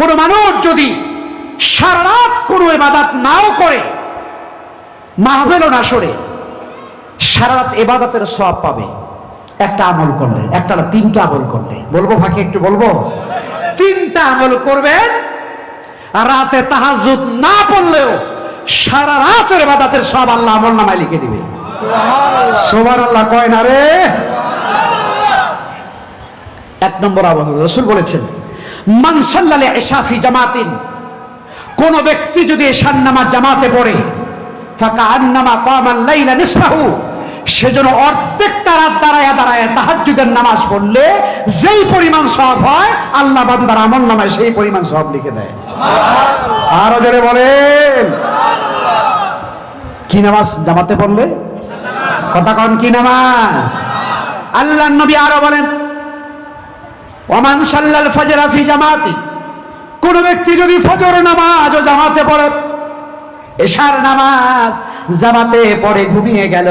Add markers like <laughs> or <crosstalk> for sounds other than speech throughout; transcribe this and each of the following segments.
কোনো মানুষ যদি সারা রাত কোনো এবাদাত নাও করে মাহবেলও না সরে সারা রাত এবাদতের সব পাবে। একটা আমল করলে একটা তিনটা আমল করলে। বলব ফাঁকে একটু বলব? তিনটা আমল করবেন রাতে তাহাজুদ না পড়লেও সারা রাতের এবাদতের সব আল্লাহ আমল নামায় লিখে দিবে। সোবার আল্লাহ কয় না রে? এক নম্বর আমল রসুল বলেছেন মানসাল্লালে এশাফি জামাতিন। কোন ব্যক্তি যদি এশার নামাজ জামাতে পড়ে ফাঁকা আন্নামা কামাল্লাইলা নিসফাহু সেজন্য অর্ধেকটা রাত দাঁড়ায় দাঁড়ায় তাহাজ্জুদের নামাজ পড়লে যেই পরিমাণ সব হয়, আল্লাহ বান্দার আমল নামায় সেই পরিমাণ সব লিখে দেয়। আরও জোরে বলেন। কি নামাজ জামাতে পড়লে? কথা কন কি নামাজ? আল্লাহ নবী আরও বলেন ওমান সাল্লাল ফজরা ফি জামাতি। কোন ব্যক্তি যদি ফজর নামাজ ও জামাতে পড়ে, এশার নামাজ জামাতে পড়ে ঘুমিয়ে গেল,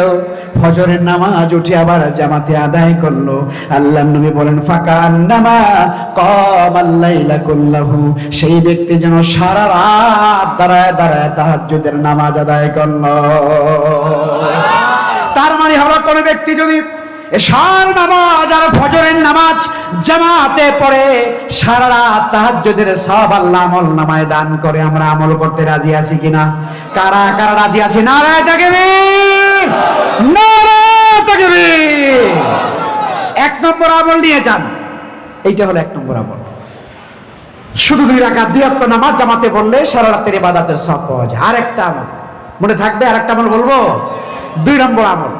ফজরের নামাজ উঠে আবার জামাতে আদায় করল। আল্লাহ নবী বলেন, ফাঁকা নামা কম আল্লাইলা করলাহু সেই ব্যক্তি যেন সারা রাত দাঁড়ায় দাঁড়ায় তাহাজ্জুদের নামাজ আদায় করল। তার মানে হলো, কোন ব্যক্তি যদি এশার নামাজ আর ফজরের নামাজ জামাতে পড়ে সারা রাত তাহাজ্জুদের সব আল্লাহ আমল নামায় দান করে। আমরা আমল করতে রাজি আছি কিনা? কারা কারা রাজি আছি? নারায় থাকবে নারায় থাকবে এক নম্বর আমল নিয়ে যান। এইটা হলো এক নম্বর আমল। শুধু দুই রাকাত, দুই নামাজ জামাতে বললে সারা রাতের ইবাদতের সব পাওয়া যায়। আরেকটা আমল। মনে থাকবে আরেকটা আমল বলব? দুই নম্বর আমল।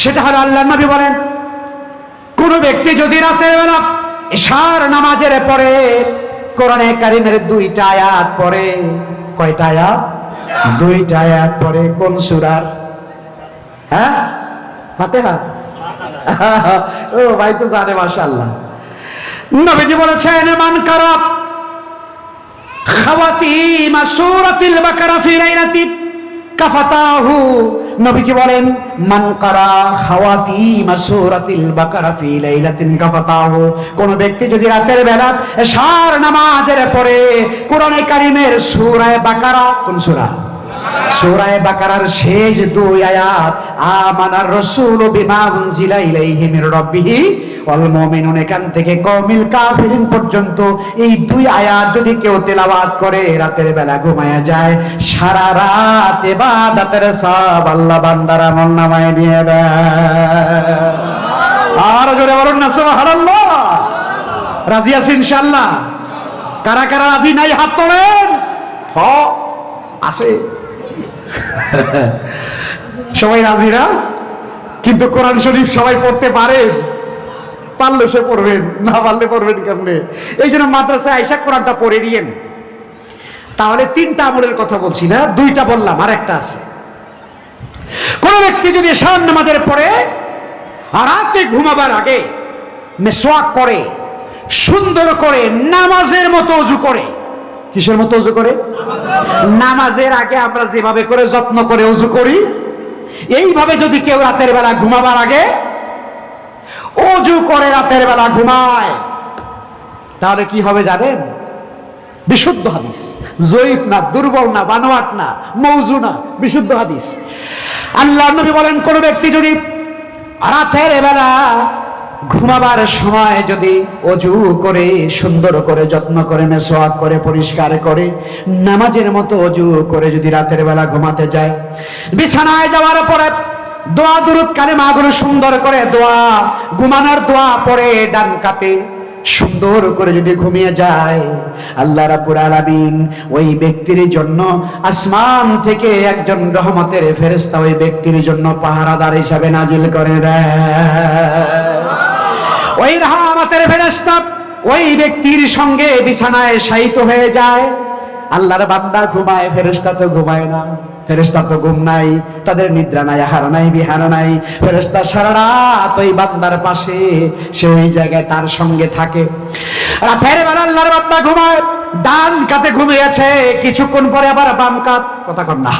সেটা হলো আল্লাহ নবী বলেন, কোন ব্যক্তি যদি রাতের বেলা এশার নামাজের পরে কোরআনে কারিমের দুইটা আয়াত পরে কয়টা আয়াত? দুইটা আয়াত পরে কোন সুরার? হ্যাঁ? ফাতেহা ও ভাই তো জানে মাশাআল্লাহ। নবীজি বলেছেন, মান কারাব খাওয়াতিমা সূরাতিল বাকারা ফি লাইলাতি কাফাতাহু নবীজি বলেন, মান কারা খাওয়াতিমা সূরাতিল বাকারা ফি লাইলাতিন কাফাতাহু কোন ব্যক্তি যদি রাতের বেলা সার নামাজের পরে কোরআনে কারিমের সূরা বাকারা, কোন সূরা? সূরায়ে বাকারার শেষ দুই আয়াত আমানার রাসূল বিমা উনজিলা ইলাইহি মির রাব্বিহি ওয়াল মুমিনুন এখান থেকে কওমিল কাফিরিন পর্যন্ত এই দুই আয়াত যদি কেউ তেলাওয়াত করে, রাতের বেলা ঘুমায়া যায়, সারা রাত ইবাদতের সব আল্লাহ বান্দার আমল নামায় দিয়ে দেয়। আর জোরে বলুন না, সুবহানাল্লাহ। রাজি আছি ইনশাআল্লাহ? কারা কারা রাজি নাই, হাত তোলেন? হ আসে <laughs> সবাই রাজি না কিন্তু কোরআন শরীফ সবাই পড়তে পারে? পারলে সে পড়বেন না পারলে পড়বেন কেমনে? এই জন্য মাদ্রাসায় আইসা কোরআনটা পড়ে নিয়েন। তাহলে তিনটা আমলের কথা বলছি না, দুইটা বললাম আর একটা আছে। কোন ব্যক্তি যদি শান নামাজের পরে রাতে ঘুমাবার আগে মেসোয়াক করে, সুন্দর করে নামাজের মতো অজু করে কিসের মতো অজু করে? নামাজের আগে আমরা যেভাবে করে যত্ন করে উজু করি, এইভাবে যদি কেউ রাতের বেলা ঘুমাবার আগে অজু করে রাতের বেলা ঘুমায়, তাহলে কি হবে জানেন? বিশুদ্ধ হাদিস। জয়ীফ না, দুর্বল না, বানোয়াট না, মৌজু না, বিশুদ্ধ হাদিস। আল্লাহ নবী বলেন, কোন ব্যক্তি যদি রাতের বেলা ঘুমাবার সময় যদি অজু করে, সুন্দর করে, যত্ন করে, মেসোয়াক করে, পরিষ্কার করে, নামাজের মতো অজু করে যদি রাতের বেলা ঘুমাতে যায়, বিছানায় যাওয়ার পরে দোয়া দুরুদ কালে মাগুলো সুন্দর করে দোয়া, ঘুমানোর দোয়া পরে ডান কাতে সুন্দর করে যদি ঘুমিয়ে যায়, আল্লাহ রাব্বুল আলামিন ওই ব্যক্তির জন্য আসমান থেকে একজন রহমতের ফেরেশতা ওই ব্যক্তির জন্য পাহারাদার হিসাবে নাজিল করে দেয়। ওই রহমতের ফেরেশতা ওই ব্যক্তির সঙ্গে বিছানায় শায়িত হয়ে যায়। আল্লাহর বান্দা ঘুমায়, ফেরেশতা তো ঘুমায় না। ফেরেশতা তো ঘুম নাই, তাদের নিদ্রা নাই, আহার নাই, বিহার নাই। ফেরেশতা সারা রাত ওই বান্দার পাশে, সে ওই জায়গায় তার সঙ্গে থাকে। রাতের বেলা আল্লাহর বান্দা ঘুমায়, ডান কাতে ঘুমিয়েছে, কিছুক্ষণ পরে আবার বাম কাত কথা কর না।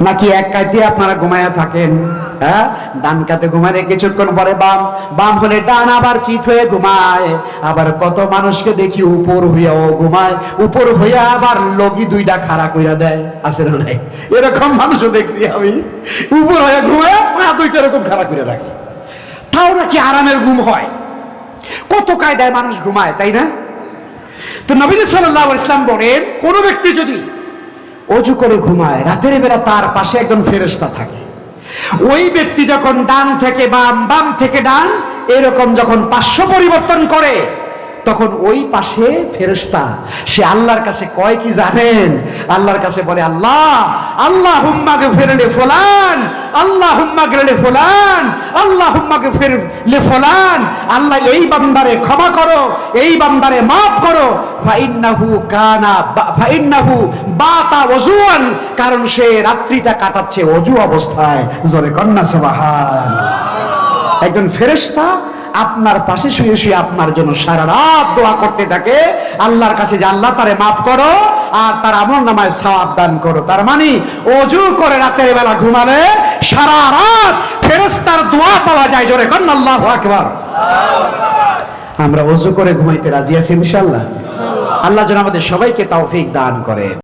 নাকি এক কাইতে আপনারা ঘুমায়া থাকেন? হ্যাঁ? ডান কাতে ঘুমালে কিছুক্ষণ পরে বাম। বাম হলে ডান আবার চিত হয়ে ঘুমায়। আবার কত মানুষকে দেখি উপর হইয়াও ঘুমায়। উপর হইয়া আবার লগি দুইটা খাড়া কইরা দেয়। আসে না এরকম মানুষও দেখছি আমি। উপর হইয়া ঘুমায় দুইটা এরকম খাড়া করে রাখে। তাও নাকি আরামের ঘুম হয়? কত কায়দায় মানুষ ঘুমায়, তাই না? তো নবীন সাল্লাহ ইসলাম বলেন, কোন ব্যক্তি যদি অজু করে ঘুমায়, রাতের বেলা তার পাশে একজন ফেরেশতা থাকে। ওই ব্যক্তি যখন ডান থেকে বাম বাম থেকে ডান, এরকম যখন পার্শ্ব পরিবর্তন করে তখন ওই পাশে ফেরেশতা, সে আল্লাহর কাছে কয় কি জানেন? আল্লাহর কাছে বলে, আল্লাহ আল্লাহ হুম্মাকে ফেরলে ফোলান আল্লাহ হুম্মাকে রে ফোলান আল্লাহ হুম্মাকে ফেরলে ফোলান, আল্লাহ এই বান্দারে ক্ষমা করো, এই বান্দারে মাফ করো। ফাইন্নাহু কানা ফাইন্নাহু বাতা ওজুয়ান কারণ সে রাত্রিটা কাটাচ্ছে অজু অবস্থায়। জোরে কন্যা সুবহান। একজন ফেরেশতা আপনার পাশে শুয়ে শুয়ে আপনার জন্য সারা রাত দোয়া করতে থাকে। আল্লাহর কাছে যে আল্লাহ তারে মাফ করো আর তার আমল নামায় সওয়াব দান করো। তার মানে অজু করে রাতের বেলা ঘুমালে সারা রাত ফেরেশতার দোয়া পাওয়া যায় জোরে কন আল্লাহু আকবার। আমরা অজু করে ঘুমাইতে রাজি আছি ইনশাআল্লাহ। আল্লাহ যেন আমাদের সবাইকে তৌফিক দান করে